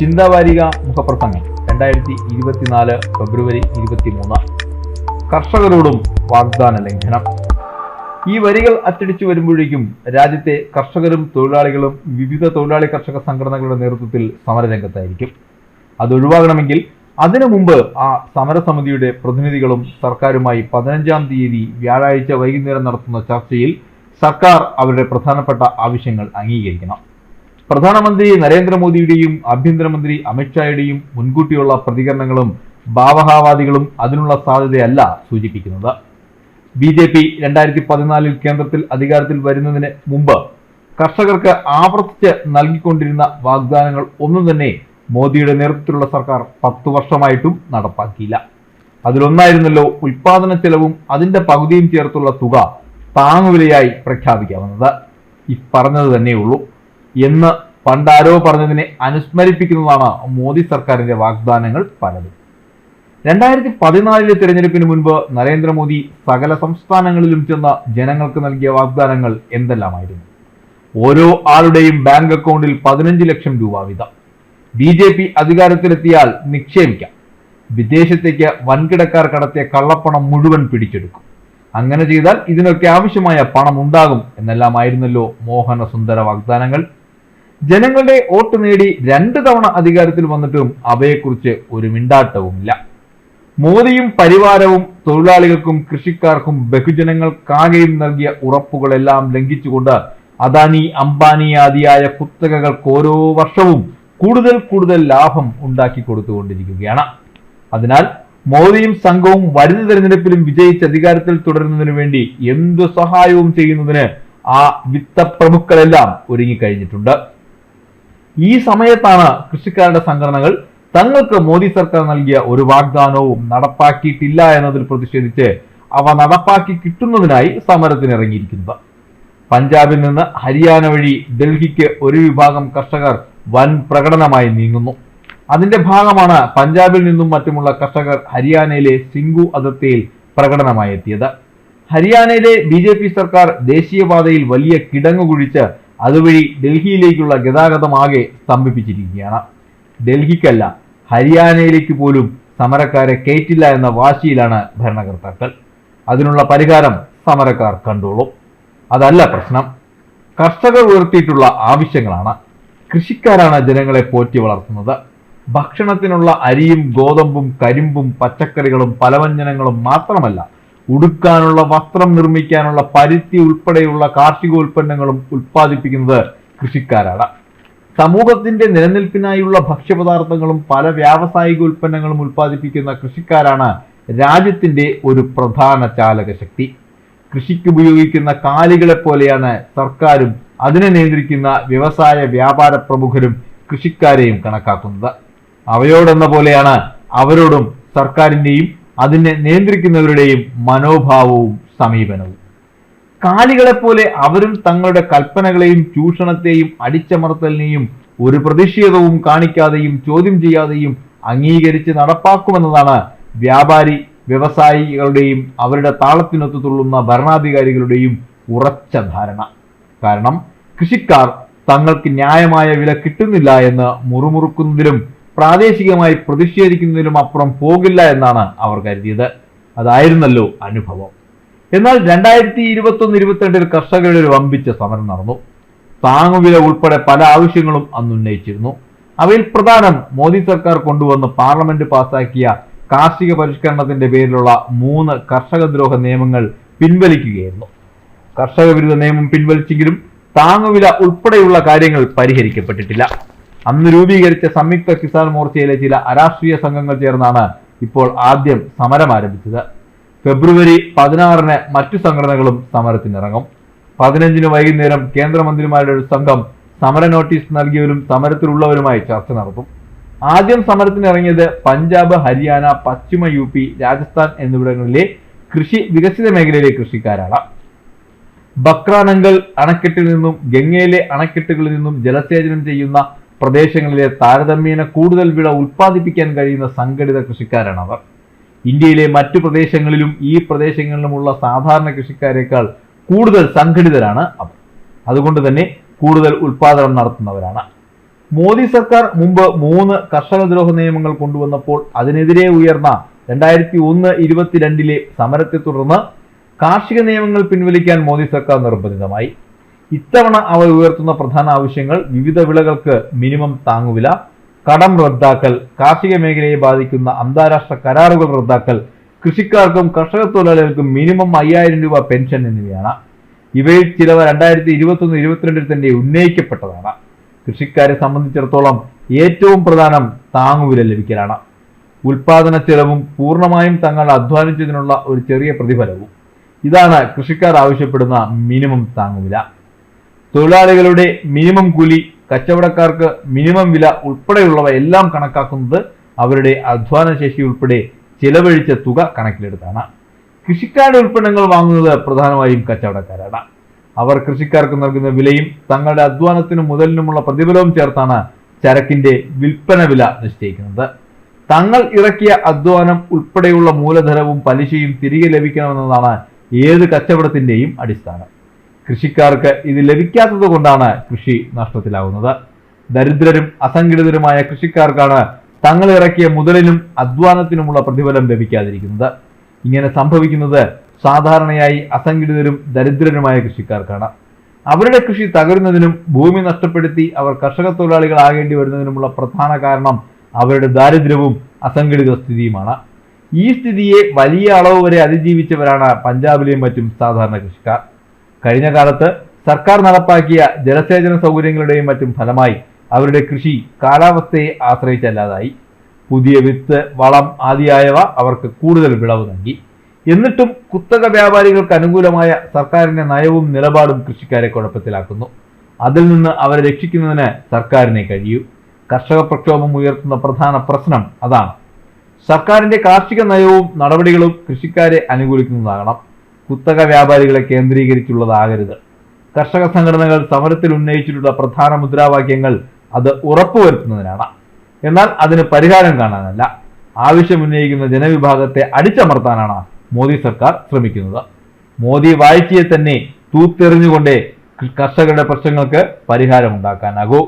ചിന്താവാരിക മുഖപ്രസംഗം. രണ്ടായിരത്തി ഇരുപത്തിനാല് ഫെബ്രുവരി ഇരുപത്തിമൂന്ന്. കർഷകരോടും വാഗ്ദാന ലംഘനം. ഈ വരികൾ അച്ചടിച്ചു വരുമ്പോഴേക്കും രാജ്യത്തെ കർഷകരും തൊഴിലാളികളും വിവിധ തൊഴിലാളി കർഷക സംഘടനകളുടെ നേതൃത്വത്തിൽ സമരരംഗത്തായിരിക്കും. അതൊഴിവാകണമെങ്കിൽ അതിനു മുമ്പ് ആ സമരസമിതിയുടെ പ്രതിനിധികളും സർക്കാരുമായി പതിനഞ്ചാം തീയതി വ്യാഴാഴ്ച വൈകുന്നേരം നടത്തുന്ന ചർച്ചയിൽ സർക്കാർ അവരുടെ പ്രധാനപ്പെട്ട ആവശ്യങ്ങൾ അംഗീകരിക്കണം. പ്രധാനമന്ത്രി നരേന്ദ്രമോദിയുടെയും ആഭ്യന്തരമന്ത്രി അമിത്ഷായുടെയും മുൻകൂട്ടിയുള്ള പ്രതികരണങ്ങളും ഭാവഹാവാദികളും അതിനുള്ള സാധ്യതയല്ല സൂചിപ്പിക്കുന്നത്. ബി ജെ പി രണ്ടായിരത്തി പതിനാലിൽ കേന്ദ്രത്തിൽ അധികാരത്തിൽ വരുന്നതിന് മുമ്പ് കർഷകർക്ക് ആവർത്തിച്ച് നൽകിക്കൊണ്ടിരുന്ന വാഗ്ദാനങ്ങൾ ഒന്നും തന്നെ മോദിയുടെ നേതൃത്വത്തിലുള്ള സർക്കാർ പത്തു വർഷമായിട്ടും നടപ്പാക്കിയില്ല. അതിലൊന്നായിരുന്നല്ലോ ഉൽപാദന ചെലവും അതിന്റെ പകുതിയും ചേർത്തുള്ള തുക താങ്ങുവിലയായി പ്രഖ്യാപിക്കാവുന്നത്. ഈ പറഞ്ഞത് തന്നെയുള്ളൂ. എന്ന് പണ്ടാരോ പറഞ്ഞതിനെ അനുസ്മരിപ്പിക്കുന്നതാണ് മോദി സർക്കാരിന്റെ വാഗ്ദാനങ്ങൾ പലതും. രണ്ടായിരത്തി പതിനാലിലെ തിരഞ്ഞെടുപ്പിന് മുൻപ് നരേന്ദ്രമോദി സകല സംസ്ഥാനങ്ങളിലും ചെന്ന ജനങ്ങൾക്ക് നൽകിയ വാഗ്ദാനങ്ങൾ എന്തെല്ലാമായിരുന്നു? ഓരോ ആളുടെയും ബാങ്ക് അക്കൗണ്ടിൽ പതിനഞ്ച് ലക്ഷം രൂപ വീതം. ബി ജെ പി അധികാരത്തിലെത്തിയാൽ നിക്ഷേപിക്കാം. വിദേശത്തേക്ക് വൻകിടക്കാർ കടത്തിയ കള്ളപ്പണം മുഴുവൻ പിടിച്ചെടുക്കും. അങ്ങനെ ചെയ്താൽ ഇതിനൊക്കെ ആവശ്യമായ പണം ഉണ്ടാകും. എന്നെല്ലാമായിരുന്നല്ലോ മോഹന സുന്ദര വാഗ്ദാനങ്ങൾ. ജനങ്ങളുടെ വോട്ട് നേടി രണ്ട് തവണ അധികാരത്തിൽ വന്നിട്ടും അവയെക്കുറിച്ച് ഒരു മിണ്ടാട്ടവുമില്ല. മോദിയും പരിവാരവും തൊഴിലാളികൾക്കും കൃഷിക്കാർക്കും ബഹുജനങ്ങൾക്കാകെയും നൽകിയ ഉറപ്പുകളെല്ലാം ലംഘിച്ചുകൊണ്ട് അദാനി അംബാനി ആദിയായ കുത്തകകൾക്ക് ഓരോ വർഷവും കൂടുതൽ കൂടുതൽ ലാഭം ഉണ്ടാക്കി കൊടുത്തുകൊണ്ടിരിക്കുകയാണ്. അതിനാൽ മോദിയും സംഘവും വരുന്ന തെരഞ്ഞെടുപ്പിലും വിജയിച്ച് അധികാരത്തിൽ തുടരുന്നതിനു വേണ്ടി എന്തു സഹായവും ചെയ്യുന്നതിന് ആ വിത്ത പ്രമുഖരെല്ലാം ഒരുങ്ങിക്കഴിഞ്ഞിട്ടുണ്ട്. ഈ സമയത്താണ് കൃഷിക്കാരുടെ സംഘടനകൾ തങ്ങൾക്ക് മോദി സർക്കാർ നൽകിയ ഒരു വാഗ്ദാനവും നടപ്പാക്കിയിട്ടില്ല എന്നതിൽ പ്രതിഷേധിച്ച് അവ നടപ്പാക്കി കിട്ടുന്നതിനായി സമരത്തിനിറങ്ങിയിരിക്കുന്നത്. പഞ്ചാബിൽ നിന്ന് ഹരിയാന വഴി ഡൽഹിക്ക് ഒരു വിഭാഗം കർഷകർ വൻ പ്രകടനമായി നീങ്ങുന്നു. അതിന്റെ ഭാഗമാണ് പഞ്ചാബിൽ നിന്നും മറ്റുമുള്ള കർഷകർ ഹരിയാനയിലെ സിംഗു അതിർത്തിയിൽ പ്രകടനമായി എത്തിയത്. ഹരിയാനയിലെ ബി സർക്കാർ ദേശീയപാതയിൽ വലിയ കിടങ്ങു കുഴിച്ച് അതുവഴി ഡൽഹിയിലേക്കുള്ള ഗതാഗതമാകെ സ്തംഭിപ്പിച്ചിരിക്കുകയാണ്. ഡൽഹിക്കല്ല ഹരിയാനയിലേക്ക് പോലും സമരക്കാരെ കയറ്റില്ല എന്ന വാശിയിലാണ് ഭരണകർത്താക്കൾ. അതിനുള്ള പരിഹാരം സമരക്കാർ കണ്ടോളും. അതല്ല പ്രശ്നം. കർഷകർ ഉയർത്തിയിട്ടുള്ള ആവശ്യങ്ങളാണ്. കൃഷിക്കാരാണ് ജനങ്ങളെ പോറ്റി വളർത്തുന്നത്. ഭക്ഷണത്തിനുള്ള അരിയും ഗോതമ്പും കരിമ്പും പച്ചക്കറികളും പലവ്യഞ്ജനങ്ങളും മാത്രമല്ല ഉടുക്കാനുള്ള വസ്ത്രം നിർമ്മിക്കാനുള്ള പരുത്തി ഉൾപ്പെടെയുള്ള കാർഷികോൽപ്പന്നങ്ങളും ഉൽപ്പാദിപ്പിക്കുന്നത് കൃഷിക്കാരാണ്. സമൂഹത്തിന്റെ നിലനിൽപ്പിനായുള്ള ഭക്ഷ്യപദാർത്ഥങ്ങളും പല വ്യാവസായിക ഉൽപ്പന്നങ്ങളും ഉൽപ്പാദിപ്പിക്കുന്ന കൃഷിക്കാരാണ് രാജ്യത്തിന്റെ ഒരു പ്രധാന ചാലകശക്തി കൃഷിക്ക് ഉപയോഗിക്കുന്ന കാലികളെ പോലെയാണ് സർക്കാരും അതിനെ നിയന്ത്രിക്കുന്ന വ്യവസായ വ്യാപാര പ്രമുഖരും കൃഷിക്കാരെയും കണക്കാക്കുന്നത്. അവയോടെന്ന പോലെയാണ് അവരോടും സർക്കാരിന്റെയും അതിനെ നിയന്ത്രിക്കുന്നവരുടെയും മനോഭാവവും സമീപനവും. കാലികളെപ്പോലെ അവരും തങ്ങളുടെ കൽപ്പനകളെയും ചൂഷണത്തെയും അടിച്ചമർത്തലിനെയും ഒരു പ്രതിഷേധവും കാണിക്കാതെയും ചോദ്യം ചെയ്യാതെയും അംഗീകരിച്ച് നടപ്പാക്കുമെന്നതാണ് വ്യാപാരി വ്യവസായികളുടെയും അവരുടെ താളത്തിനൊത്തു തുള്ളുന്ന ഭരണാധികാരികളുടെയും ഉറച്ച ധാരണ. കാരണം കൃഷിക്കാർ തങ്ങൾക്ക് ന്യായമായ വില കിട്ടുന്നില്ല എന്ന് മുറുമുറുക്കുന്നതിലും പ്രാദേശികമായി പ്രതിഷേധിക്കുന്നതിലും അപ്പുറം പോകില്ല എന്നാണ് അവർ കരുതിയത്. അതായിരുന്നല്ലോ അനുഭവം. എന്നാൽ രണ്ടായിരത്തി ഇരുപത്തൊന്ന് ഇരുപത്തിരണ്ടിൽ കർഷകരുടെ ഒരു വമ്പിച്ച സമരം നടന്നു. താങ്ങുവില ഉൾപ്പെടെ പല ആവശ്യങ്ങളും അന്ന് ഉന്നയിച്ചിരുന്നു. അവയിൽ പ്രധാനം മോദി സർക്കാർ കൊണ്ടുവന്ന് പാർലമെന്റ് പാസാക്കിയ കാർഷിക പരിഷ്കരണത്തിന്റെ പേരിലുള്ള മൂന്ന് കർഷകദ്രോഹ നിയമങ്ങൾ പിൻവലിക്കുകയായിരുന്നു. കർഷക വിരുദ്ധ നിയമം പിൻവലിച്ചെങ്കിലും താങ്ങുവില ഉൾപ്പെടെയുള്ള കാര്യങ്ങൾ പരിഹരിക്കപ്പെട്ടിട്ടില്ല. അന്ന് രൂപീകരിച്ച സംയുക്ത കിസാൻ മോർച്ചയിലെ ചില അരാഷ്ട്രീയ സംഘങ്ങൾ ചേർന്നാണ് ഇപ്പോൾ ആദ്യം സമരം ആരംഭിച്ചത്. ഫെബ്രുവരി പതിനാറിന് മറ്റു സംഘടനകളും സമരത്തിനിറങ്ങും. പതിനഞ്ചിന് വൈകുന്നേരം കേന്ദ്രമന്ത്രിമാരുടെ ഒരു സംഘം സമര നോട്ടീസ് നൽകിയവരും സമരത്തിലുള്ളവരുമായി ചർച്ച നടത്തും. ആദ്യം സമരത്തിനിറങ്ങിയത് പഞ്ചാബ് ഹരിയാന പശ്ചിമ യു പി രാജസ്ഥാൻ എന്നിവിടങ്ങളിലെ കൃഷി വികസിത മേഖലയിലെ കൃഷിക്കാരാണ്. ബക്രാനങ്കൽ അണക്കെട്ടിൽ നിന്നും ഗംഗയിലെ അണക്കെട്ടുകളിൽ നിന്നും ജലസേചനം ചെയ്യുന്ന പ്രദേശങ്ങളിലെ താരതമ്യേന കൂടുതൽ വിള ഉൽപ്പാദിപ്പിക്കാൻ കഴിയുന്ന സംഘടിത കൃഷിക്കാരാണ് അവർ ഇന്ത്യയിലെ മറ്റു പ്രദേശങ്ങളിലും ഈ പ്രദേശങ്ങളിലുമുള്ള സാധാരണ കൃഷിക്കാരേക്കാൾ കൂടുതൽ സംഘടിതരാണ് അവർ. അതുകൊണ്ട് തന്നെ കൂടുതൽ ഉൽപാദനം നടത്തുന്നവരാണ്. മോദി സർക്കാർ മുമ്പ് മൂന്ന് കർഷക ദ്രോഹ നിയമങ്ങൾ കൊണ്ടുവന്നപ്പോൾ അതിനെതിരെ ഉയർന്ന രണ്ടായിരത്തി ഒന്ന് ഇരുപത്തിരണ്ടിലെ സമരത്തെ തുടർന്ന് കാർഷിക നിയമങ്ങൾ പിൻവലിക്കാൻ മോദി സർക്കാർ നിർബന്ധിതമായി. ഇത്തവണ അവർ ഉയർത്തുന്ന പ്രധാന ആവശ്യങ്ങൾ വിവിധ വിളകൾക്ക് മിനിമം താങ്ങുവില കടം റദ്ദാക്കൽ കാർഷിക മേഖലയെ ബാധിക്കുന്ന അന്താരാഷ്ട്ര കരാറുകൾ റദ്ദാക്കൽ കൃഷിക്കാർക്കും കർഷക തൊഴിലാളികൾക്കും മിനിമം അയ്യായിരം രൂപ പെൻഷൻ എന്നിവയാണ്. ഇവയിൽ ചിലവ രണ്ടായിരത്തി ഇരുപത്തൊന്ന് ഇരുപത്തിരണ്ടിൽ തന്നെ ഉന്നയിക്കപ്പെട്ടതാണ്. കൃഷിക്കാരെ സംബന്ധിച്ചിടത്തോളം ഏറ്റവും പ്രധാനം താങ്ങുവില ലഭിക്കലാണ്. ഉൽപാദന ചെലവും പൂർണമായും തങ്ങൾ അധ്വാനിച്ചതിനുള്ള ഒരു ചെറിയ പ്രതിഫലവും. ഇതാണ് കൃഷിക്കാർ ആവശ്യപ്പെടുന്ന മിനിമം താങ്ങുവില. തൊഴിലാളികളുടെ മിനിമം കൂലി കച്ചവടക്കാർക്ക് മിനിമം വില ഉൾപ്പെടെയുള്ളവ എല്ലാം കണക്കാക്കുന്നത് അവരുടെ അധ്വാന ശേഷി ഉൾപ്പെടെ ചിലവഴിച്ച തുക കണക്കിലെടുത്താണ്. കൃഷിക്കാരുടെ ഉൽപ്പന്നങ്ങൾ വാങ്ങുന്നത് പ്രധാനമായും കച്ചവടക്കാരാണ്. അവർ കൃഷിക്കാർക്ക് നൽകുന്ന വിലയും തങ്ങളുടെ അധ്വാനത്തിനും മുതലിനുമുള്ള പ്രതിഫലവും ചേർത്താണ് ചരക്കിന്റെ വിൽപ്പന വില നിശ്ചയിക്കുന്നത്. തങ്ങൾ ഇറക്കിയ അധ്വാനം ഉൾപ്പെടെയുള്ള മൂലധനവും പലിശയും തിരികെ ലഭിക്കണമെന്നതാണ് ഏത് കച്ചവടത്തിന്റെയും അടിസ്ഥാനം. കൃഷിക്കാർക്ക് ഇത് ലഭിക്കാത്തത് കൊണ്ടാണ് കൃഷി നഷ്ടത്തിലാവുന്നത്. ദരിദ്രരും അസംഘടിതരുമായ കൃഷിക്കാർക്കാണ് തങ്ങൾ ഇറക്കിയ മുതലിനും അധ്വാനത്തിനുമുള്ള പ്രതിഫലം ലഭിക്കാതിരിക്കുന്നത്. ഇങ്ങനെ സംഭവിക്കുന്നത് സാധാരണയായി അസംഘടിതരും ദരിദ്രരുമായ കൃഷിക്കാർക്കാണ്. അവരുടെ കൃഷി തകരുന്നതിനും ഭൂമി നഷ്ടപ്പെടുത്തി അവർ കർഷക തൊഴിലാളികളാകേണ്ടി വരുന്നതിനുമുള്ള പ്രധാന കാരണം അവരുടെ ദാരിദ്ര്യവും അസംഘടിത സ്ഥിതിയുമാണ്. ഈ സ്ഥിതിയെ വലിയ അളവ് വരെ അതിജീവിച്ചവരാണ് പഞ്ചാബിലെയും മറ്റും സാധാരണ കൃഷിക്കാർ. കഴിഞ്ഞ കാലത്ത് സർക്കാർ നടപ്പാക്കിയ ജലസേചന സൗകര്യങ്ങളുടെയും മറ്റും ഫലമായി അവരുടെ കൃഷി കാലാവസ്ഥയെ ആശ്രയിച്ചല്ലാതായി. പുതിയ വിത്ത് വളം ആദിയായവ അവർക്ക് കൂടുതൽ വിളവ് നൽകി. എന്നിട്ടും കുത്തക വ്യാപാരികൾക്ക് അനുകൂലമായ സർക്കാരിന്റെ നയവും നിലപാടും കൃഷിക്കാരെ കുഴപ്പത്തിലാക്കുന്നു. അതിൽ നിന്ന് അവരെ രക്ഷിക്കുന്നതിന് സർക്കാരിനെ കഴിയൂ. കർഷക പ്രക്ഷോഭം ഉയർത്തുന്ന പ്രധാന പ്രശ്നം അതാണ്. സർക്കാരിന്റെ കാർഷിക നയവും നടപടികളും കൃഷിക്കാരെ അനുകൂലിക്കുന്നതാകണം. കുത്തക വ്യാപാരികളെ കേന്ദ്രീകരിച്ചുള്ളതാകരുത്. കർഷക സംഘടനകൾ സമരത്തിൽ ഉന്നയിച്ചിട്ടുള്ള പ്രധാന മുദ്രാവാക്യങ്ങൾ അത് ഉറപ്പുവരുത്തുന്നതിനാണ്. എന്നാൽ അതിന് പരിഹാരം കാണാനല്ല. ആവശ്യമുന്നയിക്കുന്ന ജനവിഭാഗത്തെ അടിച്ചമർത്താനാണ് മോദി സർക്കാർ ശ്രമിക്കുന്നത്. മോദി വാഴ്ചയെ തന്നെ തൂത്തെറിഞ്ഞുകൊണ്ടേ കർഷകരുടെ പ്രശ്നങ്ങൾക്ക് പരിഹാരമുണ്ടാക്കാനാകൂ.